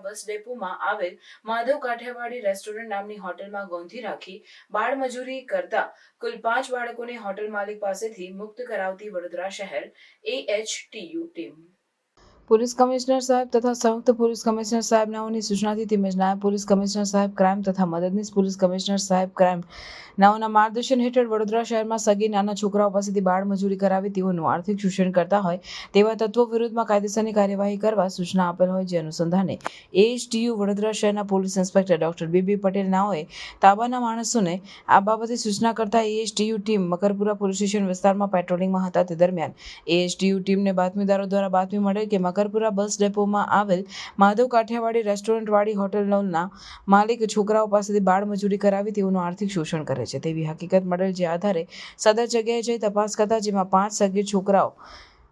બસ ડેપોમાં આવેલ માધવ કાઠિયાવાડી રેસ્ટોરન્ટ નામની હોટેલમાં ગોંધી રાખી બાળ મજૂરી કરતા કુલ પાંચ બાળકોને હોટલ માલિક પાસેથી મુક્ત કરાવતી વડોદરા શહેર એએચટીયુ ટીમ પોલીસ કમિશનર સાહેબ તથા સંયુક્ત પોલીસ કમિશનર સાહેબ નાઓની સૂચનાથી તેમજ નાયબ પોલીસ કમિશનર સાહેબ ક્રાઇમ તથા મદદનીશ પોલીસ કમિશનર સાહેબ ક્રાઇમ. નાઓના માર્ગદર્શન હેઠળ વડોદરા શહેરમાં સગી નાના છોકરાઓ પાસેથી બાળ મજૂરી કરાવી તેઓનું આર્થિક શોષણ કરતા હોય તેવા તત્વો વિરુદ્ધમાં કાયદેસરની કાર્યવાહી કરવા સૂચના આપેલ હોય જે અનુસંધાને એએચટીયુ વડોદરા શહેરના police inspector doctor BB Patel નાઓએ તાબાના માણસોને આ બાબતે સૂચના કરતા AHTU team Makarpura police station વિસ્તારમાં પેટ્રોલિંગમાં હતા. તે દરમિયાન એએચટીયુ ટીમને બાતમીદારો દ્વારા બાતમી મળે કે મકરપુરા બસ ડેપોમાં આવેલ માધવ કાઠિયાવાડી રેસ્ટોરન્ટવાળી હોટલના માલિક છોકરાઓ પાસેથી બાળ મજૂરી કરાવી તેઓનું આર્થિક શોષણ કરે છે. તેવી હકીકત મળેલ જે આધારે સદર જગ્યાએ જઈ તપાસ કરતા જેમાં પાંચ સગીર છોકરાઓ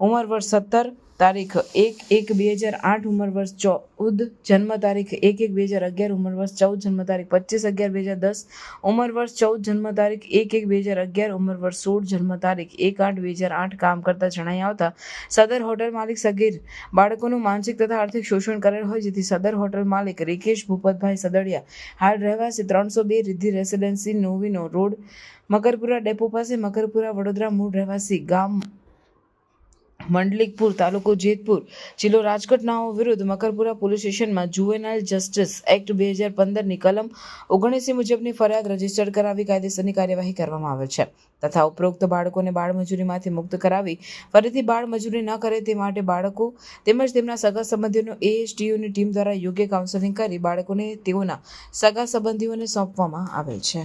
ઉંમર વર્ષ સત્તર, તારીખ એક એક બે હજાર આઠ, ઉંમર વર્ષ ચૌદ જન્મ તારીખ એક એક બે હજાર અગિયાર, ઉંમર વર્ષ ચૌદ, જન્મ તારીખ પચીસ, અગિયાર બે હજાર દસ, ઉંમર વર્ષ ચૌદ, જન્મ તારીખ એક એક બે હજાર અગિયાર, ઉંમર વર્ષ સોળ, જન્મ તારીખ એક આઠ બે હજાર આઠ, કામ કરતા જણાઈ આવતા, સદર હોટલ માલિક સગીર, બાળકોનું માનસિક તથા આર્થિક શોષણ કરેલ હોય, જેથી સદર હોટલ માલિક રિકેશ ભૂપતભાઈ સદડિયા, હાલ રહેવાસી ત્રણસો બે Riddhi residency Novino road, Makarpura depot પાસે, મકરપુરા વડોદરા મૂળ રહેવાસી ગામ મંડલિકપુર તાલુકો જેતપુર જિલ્લો રાજકોટનાઓ વિરુદ્ધ મકરપુરા પોલીસ સ્ટેશનમાં જુવેનાઇલ જસ્ટિસ એક્ટ બે હજાર પંદરની કલમ ઓગણીસી મુજબની ફરિયાદ રજિસ્ટર કરાવી કાયદેસરની કાર્યવાહી કરવામાં આવે છે તથા ઉપરોક્ત બાળકોને બાળમજૂરીમાંથી મુક્ત કરાવી ફરીથી બાળમજૂરી ન કરે તે માટે બાળકો તેમજ તેમના સગા સંબંધીઓનો એએસટીયુની ટીમ દ્વારા યોગ્ય કાઉન્સેલિંગ કરી બાળકોને તેઓના સગા સંબંધીઓને સોંપવામાં આવે છે.